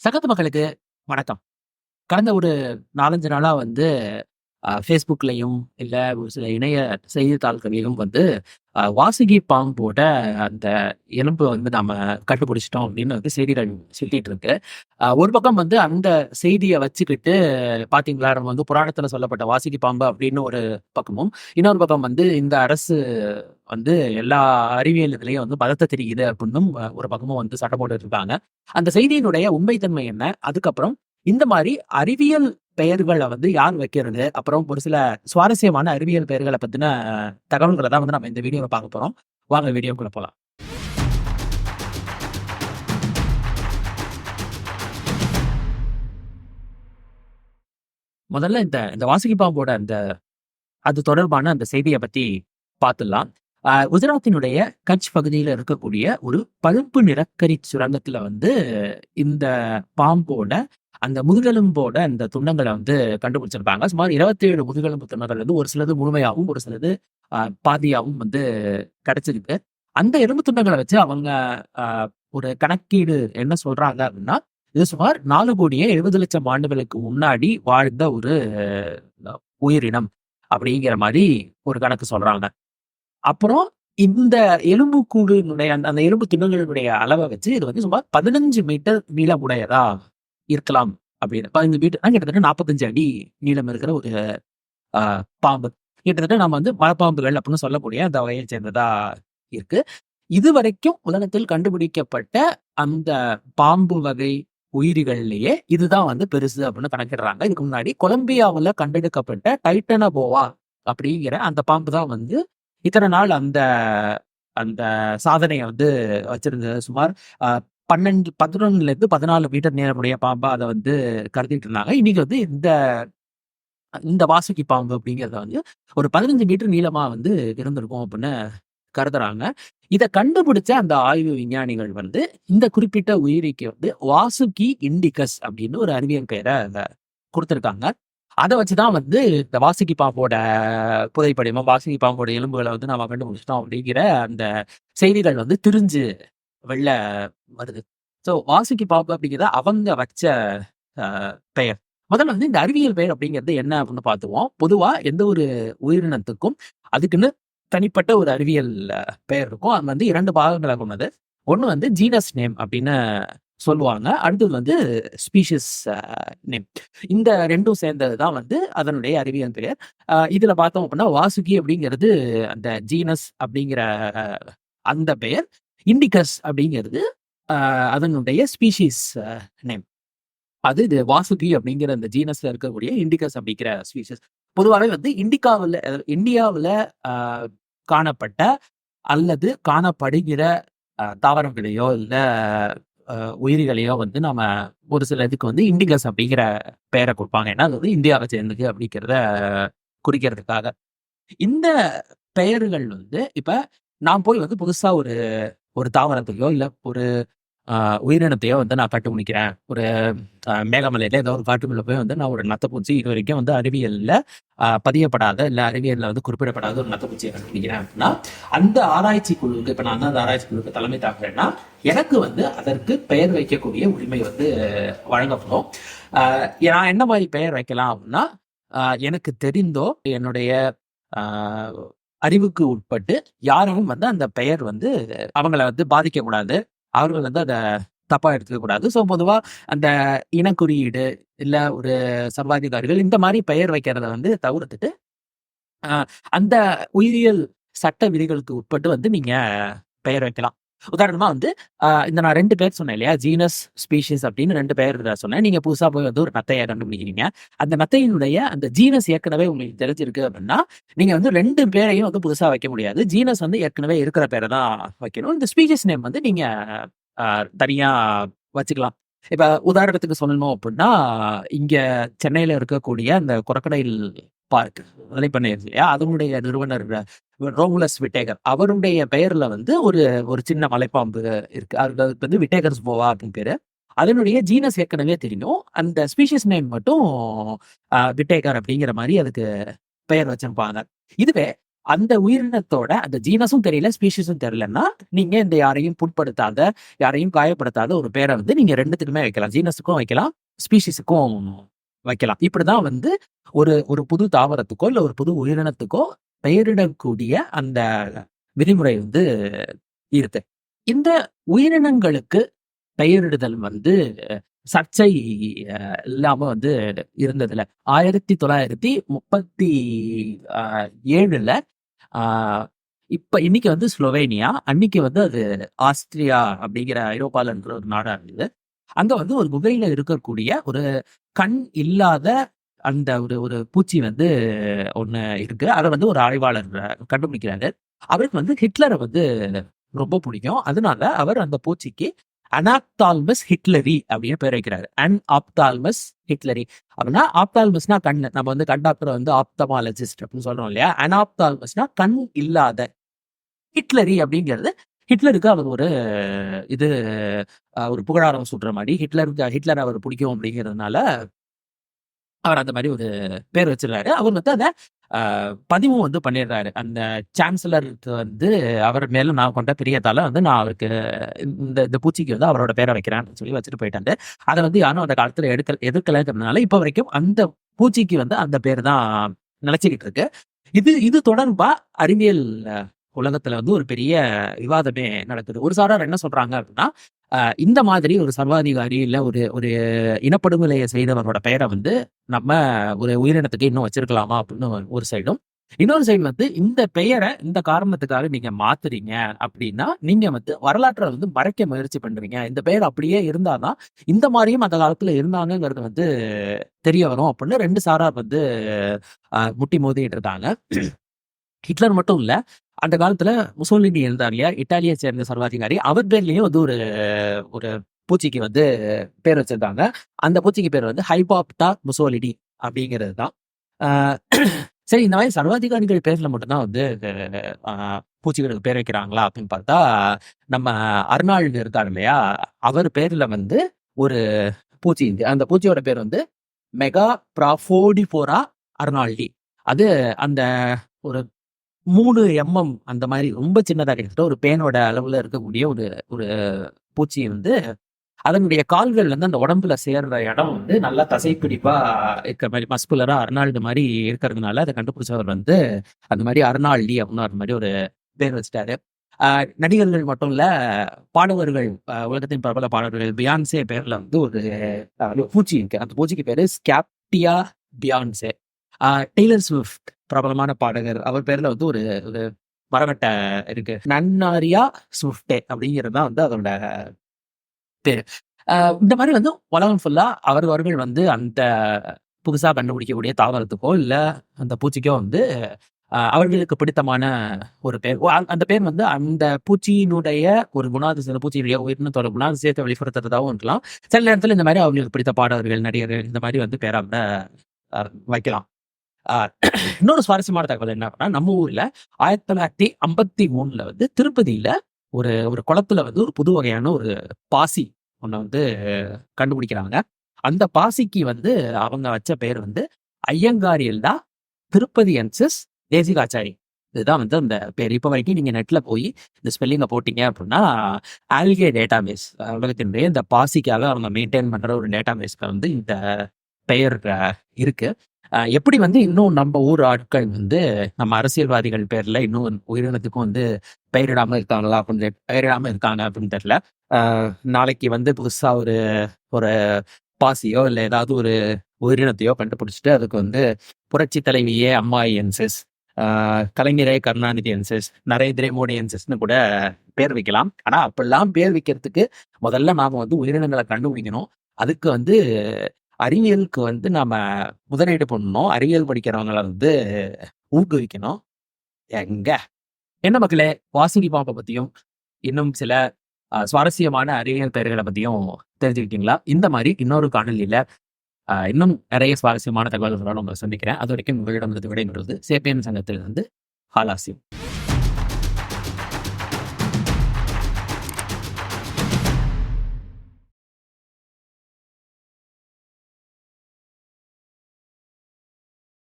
சகத்து மக்களுக்கு வணக்கம். கடந்த ஒரு நாலஞ்சு நாளாக வந்து ஃபேஸ்புக்லையும் இல்லை இல்ல ஒரு சில இணைய செய்தித்தாள்களிலும் வந்து வாசுகி பாம்போட அந்த எலும்பு வந்து நம்ம கண்டுபிடிச்சிட்டோம் அப்படின்னு வந்து செய்திகள் சொல்லிட்டு இருக்கு. ஒரு பக்கம் வந்து அந்த செய்தியை வச்சுக்கிட்டு பாத்தீங்களா நம்ம வந்து புராணத்துல சொல்லப்பட்ட வாசுகி பாம்பு அப்படின்னு ஒரு பக்கமும், இன்னொரு பக்கம் வந்து இந்த அரசு வந்து எல்லா அறிவியல் இதுலயும் வந்து பதத்த தெரியுது அப்படின்னும் ஒரு பக்கமும் வந்து சட்டம் போட்டு இருக்காங்க. அந்த செய்தியினுடைய உண்மைத்தன்மை என்ன? அதுக்கப்புறம் இந்த மாதிரி அறிவியல் பெயர்களை வந்து யார் வைக்கிறது? அப்புறம் ஒரு சில சுவாரஸ்யமான அறிவியல் பெயர்களை பத்தின தகவல்களை தான் வந்து நம்ம இந்த வீடியோவை பார்க்க போறோம். வாங்க வீடியோக்குள்ள போலாம். முதல்ல இந்த இந்த வாசுகி பாம்போட அந்த அது தொடர்பான அந்த செய்தியை பத்தி பார்த்துடலாம். குஜராத்தினுடைய கட்ச் பகுதியில இருக்கக்கூடிய ஒரு பழுப்பு நிறக்கரி சுரங்கத்துல வந்து இந்த பாம்போட அந்த முதுகெலும்போட அந்த துண்டங்கள வந்து கண்டுபிடிச்சிருப்பாங்க. சுமார் 27 முதுகெலும்பு துண்டங்கள் வந்து ஒரு சிலது முழுமையாகவும் ஒரு சிலது பாதியாகவும் பாதியாவும் வந்து கிடைச்சிருக்கு. அந்த எலும்பு துண்டங்களை வச்சு அவங்க ஒரு கணக்கீடு என்ன சொல்றாங்க அப்படின்னா, இது சுமார் 4,70,00,000 ஆண்டுகளுக்கு முன்னாடி வாழ்ந்த ஒரு உயிரினம் அப்படிங்கிற மாதிரி ஒரு கணக்கு சொல்றாங்க. அப்புறம் இந்த எலும்பு கூடுனுடைய அந்த எலும்பு துண்டங்களினுடைய அளவை வச்சு இது வந்து சுமார் 15 மீட்டர் நீளமுடையதா இருக்கலாம் அப்படின்னு. 15 மீட்டர்னா கிட்டத்தட்ட 45 அடி நீளம் இருக்கிற ஒரு பாம்பு. கிட்டத்தட்ட நம்ம வந்து மலைப்பாம்புகள் அப்படின்னு சொல்லக்கூடிய அந்த வகையை சேர்ந்ததா இருக்கு. இது வரைக்கும் உலகத்தில் கண்டுபிடிக்கப்பட்ட அந்த பாம்பு வகை உயிரிகள்லயே இதுதான் வந்து பெருசு அப்படின்னு கணக்கிடுறாங்க. இதுக்கு முன்னாடி கொலம்பியாவுல கண்டெடுக்கப்பட்ட டைட்டனபோவா அப்படிங்கிற அந்த பாம்பு தான் வந்து இத்தனை நாள் அந்த அந்த சாதனையை வந்து வச்சிருந்தது. சுமார் பன்னெண்டு பதினொன்னுலேருந்து பதினாலு மீட்டர் நேரமுடைய பாம்பா அதை வந்து கருதிட்டு இருந்தாங்க. இன்னைக்கு வந்து இந்த இந்த வாசுகி பாம்பு அப்படிங்கிறத வந்து ஒரு 15 மீட்டர் நீளமா வந்து இருந்திருக்கும் அப்படின்னு கருதுறாங்க. இதை கண்டுபிடிச்ச அந்த ஆய்வு விஞ்ஞானிகள் வந்து இந்த குறிப்பிட்ட உயிரிக்கு வந்து வாசுகி இண்டிகஸ் அப்படின்னு ஒரு அறிவியல் பெயரை கொடுத்துருக்காங்க அதை வச்சுதான் வச்சு தான் வந்து இந்த வாசுகி பாம்போட புதைப்படிமம், வாசுகி பாம்போட எலும்புகளை வந்து நம்ம கண்டுபிடிச்சிட்டோம் அப்படிங்கிற அந்த செய்திகள் வந்து திரிஞ்சு வெளில வருது. ஸோ வாசுகி பாப்பு அப்படிங்கிறது அவங்க வச்ச பெயர். முதல்ல வந்து இந்த அறிவியல் பெயர் அப்படிங்கிறது என்ன அப்படின்னு பார்த்துவோம் பொதுவா எந்த ஒரு உயிரினத்துக்கும் அதுக்குன்னு தனிப்பட்ட ஒரு அறிவியல் பெயர் இருக்கும். அது வந்து இரண்டு பாகங்களாக கொண்டது. ஒன்று வந்து ஜீனஸ் நேம் அப்படின்னு சொல்லுவாங்க. அடுத்தது வந்து ஸ்பீஷிஸ் நேம். இந்த ரெண்டும் சேர்ந்தது தான் வந்து அதனுடைய அறிவியல் பெயர். இதில் இதுல பார்த்தோம் அப்படின்னா வாசுகி அப்படிங்கிறது அந்த ஜீனஸ் அப்படிங்கிற அந்த பெயர். இண்டிகஸ் அப்படிங்கிறது அதனுடைய ஸ்பீஷீஸ் நேம். அது இது வாசுகி அப்படிங்கிற அந்த ஜீனஸ்ல இருக்கக்கூடிய இண்டிகஸ் அப்படிங்கிற ஸ்பீஷஸ் பொதுவாகவே வந்து இண்டிகாவில் இந்தியாவில் காணப்பட்ட அல்லது காணப்படுகிற தாவரங்களையோ, இல்லை உயிர்களையோ உயிரிகளையோ வந்து நம்ம ஒரு சில இதுக்கு வந்து இண்டிகஸ் அப்படிங்கிற பெயரை கொடுப்பாங்க ஏன்னா, அது வந்து இந்தியாவை சேர்ந்தது அப்படிங்கிறத குறிக்கிறதுக்காக. இந்த பெயர்கள் வந்து இப்போ நான் போய் வந்து புதுசாக ஒரு ஒரு தாவரத்தையோ, இல்ல ஒரு உயிரினத்தையோ வந்து நான் கண்டுபிடிக்கிறேன். ஒரு அ மேகமலையில ஏதோ ஒரு காட்டுக்குள்ள போய் வந்து நான் ஒரு நத்தபூச்சி இது வரைக்கும் வந்து அறிவியல்ல பதியப்படாத, இல்ல அறிவியல்ல வந்து குறிப்பிடப்படாத ஒரு நத்தப்பூச்சியை கண்டுபிடிக்கிறேன் அப்படின்னா, அந்த ஆராய்ச்சி குழுவுக்கு இப்ப நான் அந்த ஆராய்ச்சி குழுவுக்கு தலைமை தாக்குறேன்னா எனக்கு வந்து அதற்கு பெயர் வைக்கக்கூடிய உரிமை வந்து வழங்கப்படும். நான் என்ன மாதிரி பெயர் வைக்கலாம் அப்படின்னா, எனக்கு தெரிந்தோ, என்னுடைய அறிவுக்கு உட்பட்டு யாரும் வந்து அந்த பெயர் வந்து அவங்கள வந்து பாதிக்கக்கூடாது. அவர்கள் வந்து அதை தப்பா எடுத்துக்க கூடாது. ஸோ பொதுவா அந்த இனக்குறியீடு, இல்ல ஒரு சர்வாதிகாரிகள் இந்த மாதிரி பெயர் வைக்கிறத வந்து தவிர்த்துட்டு, அந்த உயிரியல் சட்ட விதிகளுக்கு உட்பட்டு வந்து நீங்க பெயர் வைக்கலாம். உதாரணமா வந்து இந்த நான் ரெண்டு பேர் சொன்னேன் இல்லையா? ஜீனஸ், ஸ்பீஷிஸ் அப்படின்னு ரெண்டு பேர் சொன்னேன். நீங்க புதுசா போய் வந்து ஒரு நத்தைய கண்டுபிடிக்கிறீங்க. அந்த நத்தையினுடைய அந்த ஜீனஸ் ஏற்கனவே உங்களுக்கு தெரிஞ்சிருக்கு அப்படின்னா, நீங்க வந்து ரெண்டு பேரையும் வந்து புதுசா வைக்க முடியாது. ஜீனஸ் வந்து ஏற்கனவே இருக்கிற பேரை தான் வைக்கணும். இந்த ஸ்பீஷிஸ் நேம் வந்து நீங்க தனியா வச்சுக்கலாம். இப்ப உதாரணத்துக்கு சொல்லணும் அப்படின்னா, இங்க சென்னையில இருக்கக்கூடிய அந்த குரக்கடையில் பார்க் அதை இருக்கு இல்லையா? அதனுடைய நிறுவனர் ரோமுலஸ் விட்டேகர். அவருடைய பெயர்ல வந்து ஒரு ஒரு சின்ன மலைப்பாம்பு இருக்கு. அது வந்து விட்டேகர்ஸ் போவா அப்படின்னு பேரு. அதனுடைய ஜீனஸ் ஏற்கனவே தெரியும். அந்த ஸ்பீஷிஸ் நேம் மட்டும் விட்டேகர் அப்படிங்கிற மாதிரி அதுக்கு பெயர் வச்சிருப்பாங்க. இதுவே அந்த உயிரினத்தோட அந்த ஜீனஸும் தெரியல ஸ்பீஷிஸும் தெரியலன்னா நீங்க இந்த யாரையும் புட்படுத்தாத யாரையும் காயப்படுத்தாத ஒரு பேரை வந்து நீங்க ரெண்டுத்துக்குமே வைக்கலாம் ஜீனஸுக்கும் வைக்கலாம் ஸ்பீஷிஸுக்கும் வைக்கலாம். இப்படிதான் வந்து ஒரு ஒரு புது தாவரத்துக்கோ இல்ல ஒரு புது உயிரினத்துக்கோ பெயரிடக்கூடிய அந்த விதிமுறை வந்து இருக்கு. இந்த உயிரினங்களுக்கு பெயரிடுதல் வந்து சர்ச்சை இல்லாம வந்து இருந்ததுல. ஆயிரத்தி தொள்ளாயிரத்தி முப்பத்தி ஏழுல ஆஹ், இப்ப இன்னைக்கு வந்து ஸ்லோவேனியா அன்னைக்கு வந்து அது ஆஸ்திரியா அப்படிங்கிற ஐரோப்பால இருக்கிற ஒரு நாடா இருந்தது. அங்க வந்து ஒரு குகையில இருக்கக்கூடிய ஒரு கண் இல்லாத அந்த ஒரு ஒரு பூச்சி வந்து ஒண்ணு இருக்கு. அதை வந்து ஒரு ஆய்வாளர் கண்டுபிடிக்கிறாரு. அவருக்கு வந்து ஹிட்லரை வந்து ரொம்ப பிடிக்கும். அதனால அவர் அந்த பூச்சிக்கு அனாப்தால்மஸ் ஹிட்லரி அப்படின்னு பேர் வைக்கிறாரு. அன் ஆப்தால்மஸ் ஹிட்லரி. அப்படின்னா ஆப்தால்மஸ்னா கண். நம்ம வந்து கண் டாக்டர் வந்து ஆப்தமாலஜிஸ்ட் அப்படின்னு சொல்றோம் இல்லையா? அனாப்தால்மஸ்னா கண் இல்லாத ஹிட்லரி அப்படிங்கிறது ஹிட்லருக்கு அவர் ஒரு இது ஒரு புகழாரம் சுட்டுற மாதிரி ஹிட்லருக்கு ஹிட்லர் அவர் பிடிக்கும் அப்படிங்கிறதுனால அவர் அந்த மாதிரி ஒரு பேர் வச்சிருக்காரு. அவர் வந்து அதை பதிவும் வந்து பண்ணிடுறாரு. அந்த சான்சலருக்கு வந்து அவர் மேல நான் கொண்ட பிரியத்தால வந்து நான் அவருக்கு இந்த இந்த பூச்சிக்கு வந்து அவரோட பேரை வைக்கிறேன்னு சொல்லி வச்சுட்டு போயிட்டாரு. அதை வந்து யாரும் அந்த காலத்துல எடுக்க எதிர்க்கலங்கிறதுனால இப்ப வரைக்கும் அந்த பூச்சிக்கு வந்து அந்த பேர் தான் நினைச்சுக்கிட்டு இருக்கு. இது இது தொடர்பா அறிவியல் உலகத்துல வந்து ஒரு பெரிய விவாதமே நடக்குது. ஒரு சாரார் என்ன சொல்றாங்க அப்படின்னா ஆஹ், இந்த மாதிரி ஒரு சர்வாதிகாரி இல்ல ஒரு ஒரு இனப்படுகொலையை செய்தவரோட பெயரை வந்து நம்ம ஒரு உயிரினத்துக்கு இன்னும் வச்சிருக்கலாமா அப்படின்னு ஒரு சைடும் இன்னொரு சைடு வந்து இந்த பெயரை இந்த காரணத்துக்காக நீங்க மாத்துறீங்க அப்படின்னா நீங்க வந்து வரலாற்றை வந்து மறைக்க முயற்சி பண்றீங்க. இந்த பெயர் அப்படியே இருந்தாதான் இந்த மாதிரியும் அந்த காலத்துல இருந்தாங்கங்கிறது வந்து தெரிய வரும் அப்படின்னு ரெண்டு சாரார் வந்து ஆஹ், முட்டி மோதிட்டு இருந்தாங்க ஹிட்லர் மட்டும் இல்ல அந்த காலத்துல முசோலினி இருந்தார் இல்லையா? இட்டாலியை சேர்ந்த சர்வாதிகாரி. அவர் பேர்லயும் வந்து ஒரு ஒரு பூச்சிக்கு வந்து பேர் வச்சிருந்தாங்க. அந்த பூச்சிக்கு பேர் வந்து ஹைபாப்டா முசோலினி அப்படிங்கிறது தான். சரி இந்த மாதிரி சர்வாதிகாரிகள் பேர்ல மட்டும்தான் வந்து பூச்சிகளுக்கு பேர் வைக்கிறாங்களா அப்படின்னு பார்த்தா நம்ம அருணாள் இருந்தார் இல்லையா? அவர் பேர்ல வந்து ஒரு பூச்சி அந்த பூச்சியோட பேர் வந்து மெகா ப்ராஃபோடிபோரா அர்னால்டி. அது அந்த ஒரு மூணு எம்எம் அந்த மாதிரி ரொம்ப சின்னதாக கிட்டத்தட்ட ஒரு பேனோட அளவுல இருக்கக்கூடிய ஒரு ஒரு பூச்சி வந்து அதனுடைய கால்கள் வந்து அந்த உடம்புல சேர்ற இடம் வந்து நல்லா தசைப்பிடிப்பா இருக்கிற மாதிரி மஸ்குலரா அர்னால்டு மாதிரி இருக்கிறதுனால அதை கண்டுபிடிச்சவர் வந்து அந்த மாதிரி அர்னால்டி அப்படின்னு அந்த மாதிரி ஒரு பேர் வச்சுட்டாரு. ஆஹ் நடிகர்கள் மட்டும் இல்ல பாடகர்கள் உலகத்தின் பிரபல பாடகர்கள் பியான்சே பேர்ல வந்து ஒரு பூச்சி இருக்கு. அந்த பூச்சிக்கு பேரு ஸ்கேப்டியா பியான்சே டெய்லர் ஸ்விஃப்ட் பிரபலமான பாடகர். அவர் பேர்ல வந்து ஒரு ஒரு மரவட்டை இருக்கு. நன்னாரியா ஸ்விஃப்டே அப்படிங்கிறது தான் வந்து அதோட பேர். ஆஹ் இந்த மாதிரி வந்து உலகம் ஃபுல்லா அவரவர்கள் வந்து அந்த புதுசா கண்டுபிடிக்கக்கூடிய தாவரத்துக்கோ இல்ல அந்த பூச்சிக்கோ வந்து அவர்களுக்கு பிடித்தமான ஒரு பேர். ஓ, அந்த- அந்த பேர் வந்து அந்த பூச்சியினுடைய ஒரு குணாதிசய பூச்சியினுடைய உயிரினத்தோட குணாதிசயத்தை வெளிப்படுத்துறதாகவும் இருக்கலாம். சில நேரத்தில் இந்த மாதிரி அவங்களுக்கு பிடித்த பாடகர்கள் நடிகர்கள் இந்த மாதிரி வந்து பேராக வைக்கலாம். இன்னொரு சுவாரஸ்யமான தகவல் என்ன அப்படின்னா நம்ம ஊர்ல ஆயிரத்தி தொள்ளாயிரத்தி ஐம்பத்தி மூணுல வந்து திருப்பதியில ஒரு ஒரு குளத்துல வந்து ஒரு புது வகையான ஒரு பாசி ஒண்ணு வந்து கண்டுபிடிக்கிறாங்க. அந்த பாசிக்கு வந்து அவங்க வச்ச பேர் வந்து ஐயங்காரியல்டா திருப்பதியன்சிஸ் தேசிகாச்சாரி. இதுதான் வந்து அந்த பேர். இப்போ வரைக்கும் நீங்க நெட்ல போய் இந்த ஸ்பெல்லிங்கை போட்டீங்க அப்படின்னா ஆல்கே டேட்டாபேஸ் உலகத்தினுடைய இந்த பாசிக்காக அவங்க மெயின்டைன் பண்ற ஒரு டேட்டாபேஸ்ல வந்து இந்த பெயர் இருக்கு. எப்படி வந்து இன்னும் நம்ம ஊர் ஆட்கள் வந்து நம்ம அரசியல்வாதிகள் பேர்ல இன்னும் உயிரினத்துக்கும் வந்து பெயரிடாம இருக்காங்களா அப்படின்னு பெயரிடாம இருக்காங்க அப்படின்னு தெரியல. நாளைக்கு வந்து புதுசா ஒரு ஒரு பாசியோ இல்லை ஏதாவது ஒரு உயிரினத்தையோ கண்டுபிடிச்சிட்டு அதுக்கு வந்து புரட்சி தலைவியே அம்மா என்சஸ் கலைஞரே கருணாநிதி என்சஸ் நரேந்திர மோடி என்சஸ்னு கூட பேர் வைக்கலாம். ஆனா அப்படிலாம் பேர் வைக்கிறதுக்கு முதல்ல நாம வந்து உயிரினங்களை கண்டுபிடிக்கணும். அதுக்கு வந்து அறிவியலுக்கு வந்து நாம முதலீடு பண்ணணும். அறிவியல் படிக்கிறவங்களை வந்து ஊக்குவிக்கணும். எங்க? என்ன மக்களே வாசிங்கி பாம்பை பத்தியும் இன்னும் சில சுவாரஸ்யமான அறிவியல் பெயர்களை பத்தியும் தெரிஞ்சுக்கிட்டீங்களா? இந்த மாதிரி இன்னொரு காணொலியில இன்னும் நிறைய சுவாரஸ்யமான தகவல்களோட உங்களை சந்திக்கிறேன். அது வரைக்கும் உங்களிடம் விடைபெறுவது சேப்பியன் சங்கத்திலிருந்து ஹாலாசியம்